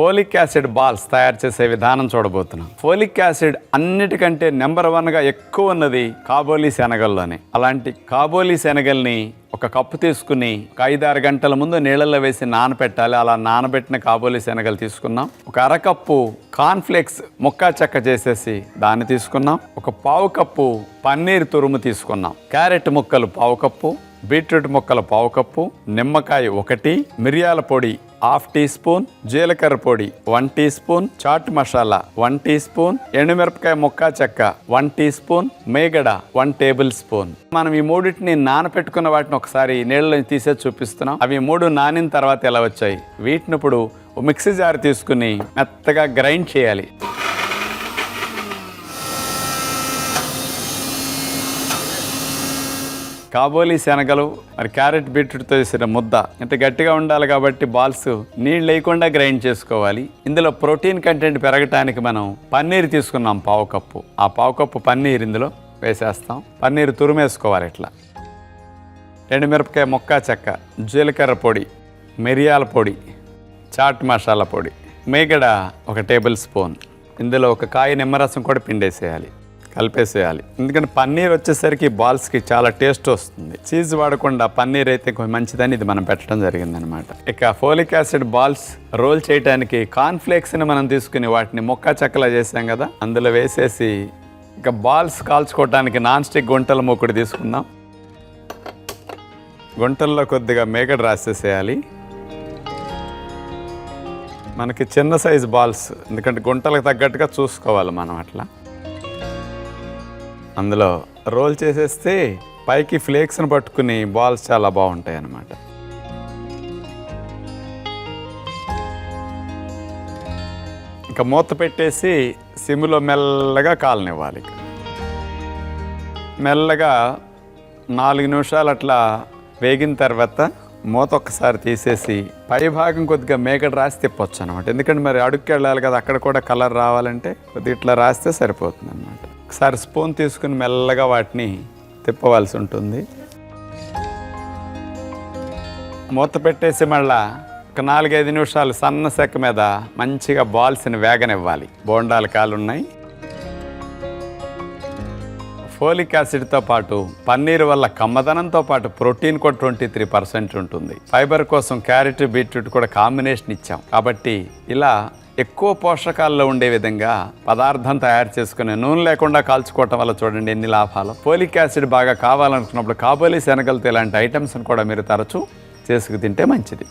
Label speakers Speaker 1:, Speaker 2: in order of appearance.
Speaker 1: Folic acid balls తయారు చేసే విధానం చూడబోతున్నాం. ఫోలిక్ యాసిడ్ అన్నిటికంటే నెంబర్ వన్గా ఎక్కువ ఉన్నది కాబోలి శనగల్లోనే. అలాంటి కాబోలి శనగల్ని ఒక కప్పు తీసుకుని ఒక ఐదారు గంటల ముందు నీళ్ళల్లో వేసి నానబెట్టాలి అలా నానబెట్టిన కాబోలి శనగలు తీసుకున్నాం. ఒక అరకప్పు కాన్ఫ్లెక్స్ ముక్కా చెక్క చేసేసి దాన్ని తీసుకున్నాం. ఒక పావు కప్పు పన్నీర్ తురుము తీసుకున్నాం. క్యారెట్ ముక్కలు పావు కప్పు బీట్రూట్ ముక్కలు పావు కప్పు నిమ్మకాయ ఒకటి మిరియాల పొడి హాఫ్ టీ స్పూన్ జీలకర్ర పొడి one teaspoon chaat masala one teaspoon ఎండుమిరపకాయ ముక్క చెక్క వన్ టీ స్పూన్ మేగడ వన్ టేబుల్ స్పూన్. మనం ఈ మూడింటిని నానపెట్టుకున్న వాటిని ఒకసారి నీళ్ళని తీసే చూపిస్తున్నాం. అవి మూడు నానిన తర్వాత ఎలా వచ్చాయి? వీటిని ఇప్పుడు మిక్సీ జార్ తీసుకుని మెత్తగా గ్రైండ్ చేయాలి. కాబోలి శనగలు మరి క్యారెట్ బీట్రూట్తో చేసిన ముద్ద. ఇంత గట్టిగా ఉండాలి కాబట్టి బాల్స్ నీళ్ళు లేకుండా గ్రైండ్ చేసుకోవాలి. ఇందులో ప్రోటీన్ కంటెంట్ పెరగటానికి మనం పన్నీర్ తీసుకున్నాం పావు కప్పు. ఆ పావు కప్పు పన్నీర్ ఇందులో వేసేస్తాం. పన్నీర్ తురుమేసుకోవాలి ఇట్లా. రెండు మిరపకాయ మొక్క చెక్క జీలకర్ర పొడి మిరియాల పొడి చాట్ మసాలా పొడి. మేగడ ఒక టేబుల్ స్పూన్. ఇందులో ఒక కాయ నిమ్మరసం కూడా పిండేసేయాలి. కలిపేసేయాలి. ఎందుకంటే పన్నీర్ వచ్చేసరికి బాల్స్కి చాలా టేస్ట్ వస్తుంది. చీజ్ వాడకుండా పన్నీర్ అయితే కొంచెం మంచిదని ఇది మనం పెట్టడం జరిగిందనమాట. ఇక ఫోలిక్ యాసిడ్ బాల్స్ రోల్ చేయడానికి కార్న్ఫ్లేక్స్ని మనం తీసుకుని వాటిని మొక్క చెక్కలా చేసాం కదా అందులో వేసేసి ఇక బాల్స్ కాల్చుకోవడానికి నాన్ స్టిక్ గుంటల మూకుడు తీసుకుందాం. గుంటల్లో కొద్దిగా మేకడ రాసేసేయాలి. మనకి చిన్న సైజ్ బాల్స్ ఎందుకంటే గుంటలకు తగ్గట్టుగా చూసుకోవాలి మనం అట్లా. అందులో రోల్ చేసేస్తే పైకి ఫ్లేక్స్ని పట్టుకుని బాల్స్ చాలా బాగుంటాయి అన్నమాట. ఇంకా మూత పెట్టేసి సిమ్లో మెల్లగా కాలనివ్వాలి మెల్లగా నాలుగు నిమిషాలు అట్లా వేగిన తర్వాత మూత ఒక్కసారి తీసేసి పై భాగం కొద్దిగా మేకడ రాసి తిప్పొచ్చు అనమాట ఎందుకంటే మరి అడుక్కి వెళ్ళాలి కదా అక్కడ కూడా కలర్ రావాలంటే కొద్దిగా ఇట్లా రాస్తే సరిపోతుంది అనమాట ఒకసారి స్పూన్ తీసుకుని మెల్లగా వాటిని తిప్పవలసి ఉంటుంది. మూత పెట్టేసి మళ్ళా ఒక నాలుగైదు నిమిషాలు సన్న సెక్క మీద మంచిగా బాల్స్ని వేగనివ్వాలి. బోండాలు కాలు ఉన్నాయి ఫోలిక్ యాసిడ్తో పాటు పన్నీర్ వల్ల కమ్మదనంతో పాటు ప్రోటీన్ కూడా ట్వంటీ త్రీ పర్సెంట్ ఉంటుంది. ఫైబర్ కోసం క్యారెట్ బీట్రూట్ కూడా కాంబినేషన్ ఇచ్చాం. కాబట్టి ఇలా ఎక్కువ పోషకాల్లో ఉండే విధంగా పదార్థం తయారు చేసుకుని నూనె లేకుండా కాల్చుకోవటం వల్ల చూడండి ఎన్ని లాభాలు. ఫోలిక్ యాసిడ్ బాగా కావాలనుకున్నప్పుడు కాబోలి శనగలతో ఇలాంటి ఐటమ్స్ని కూడా మీరు తరచూ చేసుకు తింటే మంచిది.